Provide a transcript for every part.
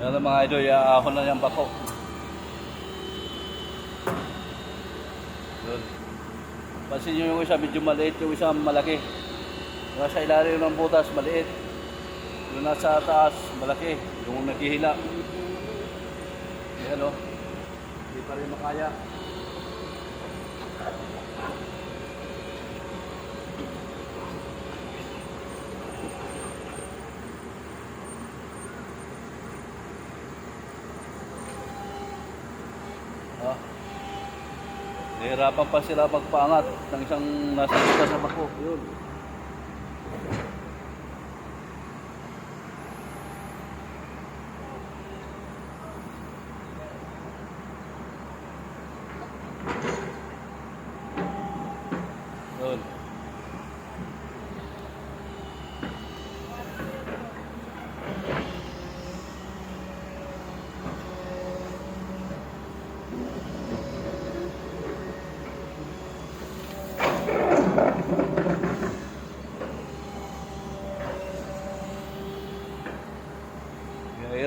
Yan ang mga idol, iaahon na yung bako. Yun. Pansin nyo yung isa medyo maliit, yung isa malaki. Yung sa ilalim ng butas, maliit. Yung nasa taas, malaki. Yung naghihila. Yan o. Hindi pa rin makaya. Nahirapan pa sila magpaangat ng isang nasa butas sa bako. Yun.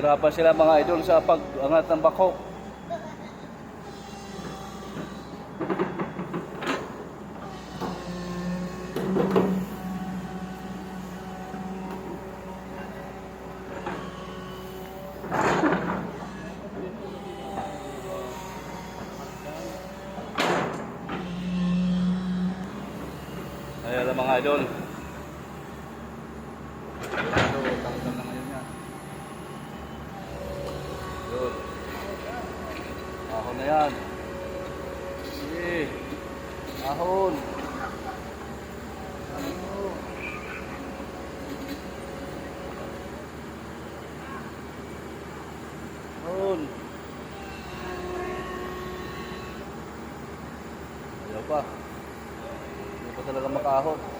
Nahihirapan sila mga idol sa pag-angat ng bako. Ayan mga idol. Ito, tanggal na ngayon yan. Yun. Ahon na yan. Sige. Ahon. Ano? Ahon. Ayaw pa. Hindi pa talaga makahon.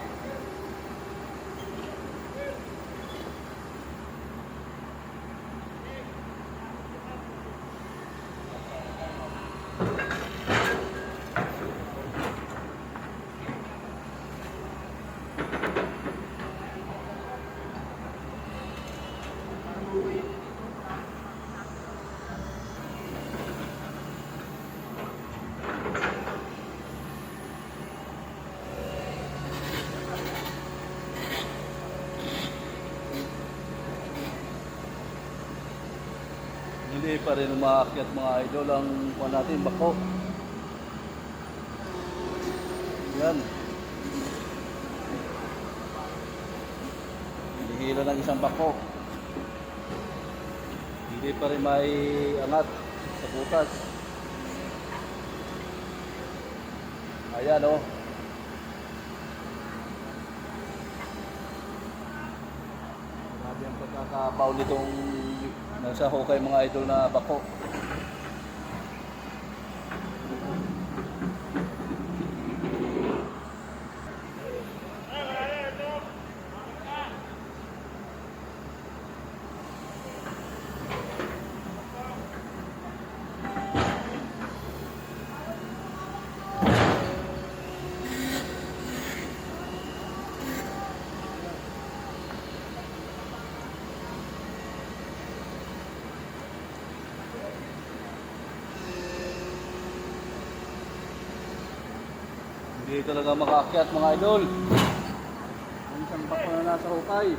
Hindi pa rin umaakyat mga idol ang kuha natin, bako. Yan. Hinihila ng isang bako. Hindi pa rin may angat sa butas. Ayan o. Oh. Grabe ang pagkakabaw nitong nasa hukay mga idol na bako. Hindi talaga makaakyat mga idol. Ang isang bako na nasa hukay.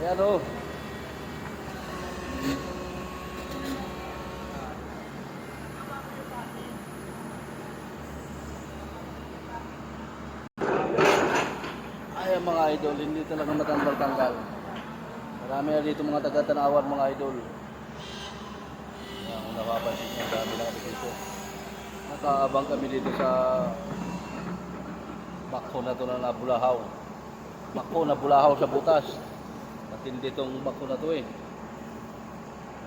Ayan o. Ayan mga idol, hindi talaga matanggal-tanggal. Marami na dito mga taga-tanawan mga idol. Nyo, ang dami kami dito. Nakaabang kami dito sa bako na to na nabulahaw. Bako na bulahaw sa butas. Matindi tong bako na to eh.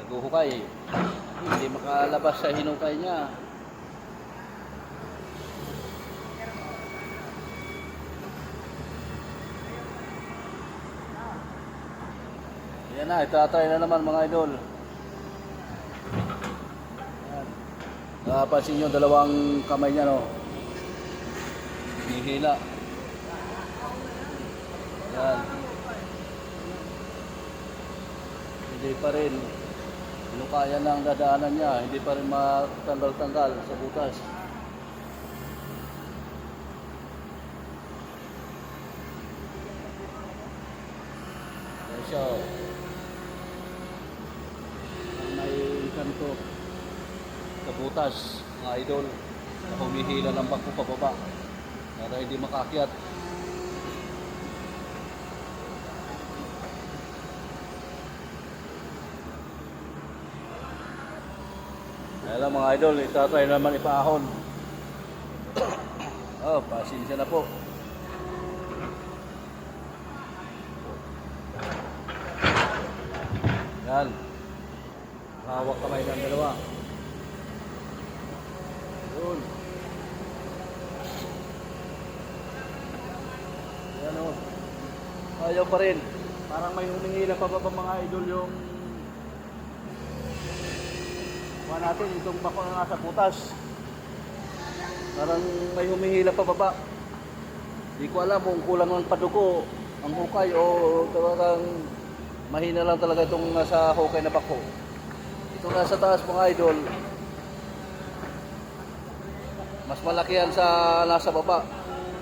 Naguhukay eh. Hindi makalabas sa hinukay niya. Yan na, itatry na naman mga idol. Napapansin nyo dalawang kamay niya, no? Hihila. Yan. Hindi pa rin. Ano kaya ng dadaanan niya, hindi pa rin matanggal-tanggal sa butas. Kaya siya, oh. Ang may kanto butas, mga idol, na humihila ng bangko pababa para hindi makakyat. Kaya lang mga idol, itatry naman ipaahon. oh, pasensya na po. Yan. Hawak kamay ng dalawa. Yun. Yan o. Ayaw pa rin. Parang may humihila pa ba ba mga idol yung Kuha natin itong bako na nasa butas. Parang may humihila pa baba. Di ko alam kung kulang ng padugo ang hukay o talagang mahina lang talaga itong nasa hukay na bako. Itong nasa taas mga idol, mas malaki yan sa nasa baba.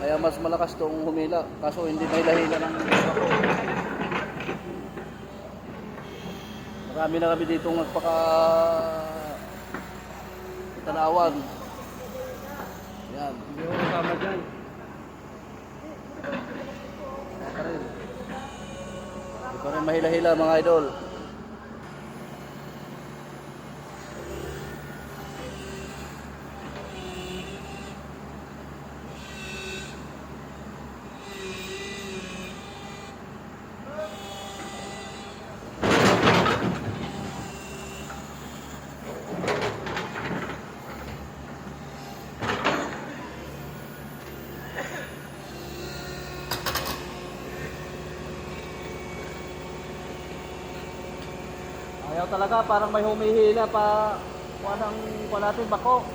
Kaya mas malakas itong humila. Kaso hindi may lahila ng bako. Marami na kami dito nagpaka tanawan. Yan. Hindi ako kasama dyan. Hindi rin mahila-hila mga idol. Ayaw talaga, parang may humihila pa. Kuha ng kuha natin bako.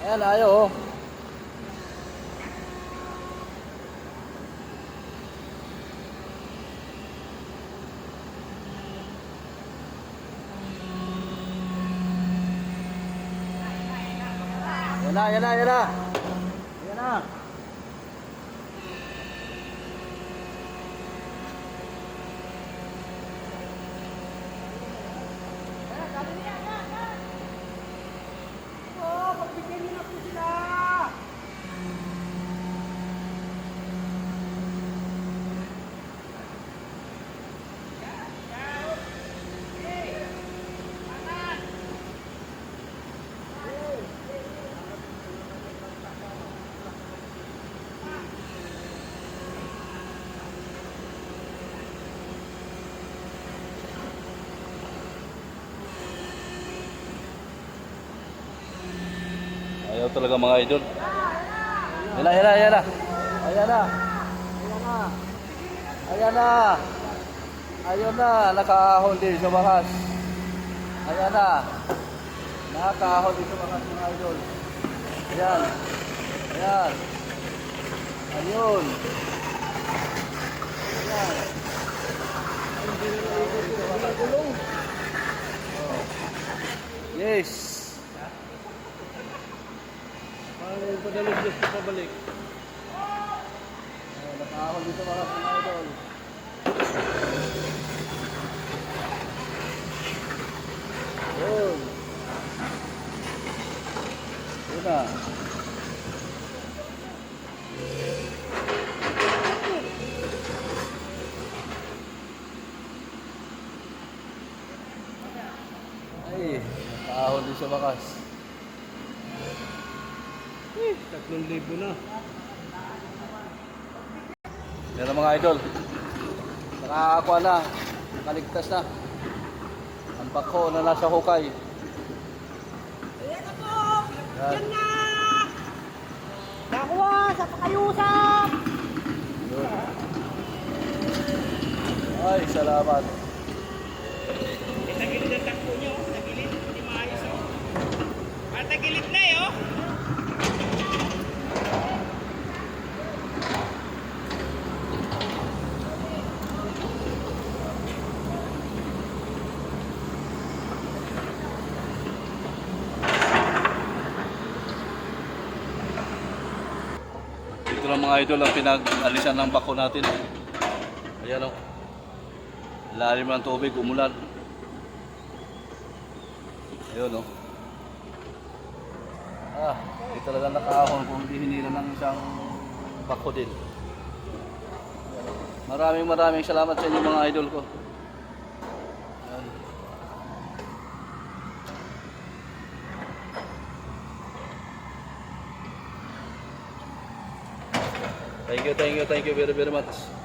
Ayan, ayaw oh. Yan na, yan na, yan na. Yan na. Ayaw talaga mga idol. Yan na, yan na, yan na. Ayan na. Ayan na. Ayan na. Ayun na, nakahon din sa bakas. Ayan na. Nakahon din sa bakas mga idol. Ayan. Ayan. Ayun. Ayan. Yes. Padalog Diyos ko pabalik? Oh, nakahon dito mga idol. Yun. Yun na. Ay, nakahon din sa bakas. Eh, tatlong libo na. Yan ang mga idol. Nakakakuha na. Nakaligtas na. Ang bako na nasa hukay. Ayan na po! Yan. Na! Nakuha sa pakayusan! Yun. Ay, salamat. Tagilid ang takbo nyo. Tagilid. Hindi maayos oh. Ah, tagilid na eh oh. Mga idol ang pinag-alisan ng bako natin. Ayan o. Lalim ng tubig, umulan. Ayun o. Ah, hindi talaga nakaahon kung hindi hinila ng isang bako din. Maraming maraming salamat sa inyo mga idol ko. Thank you, thank you, thank you very, very much.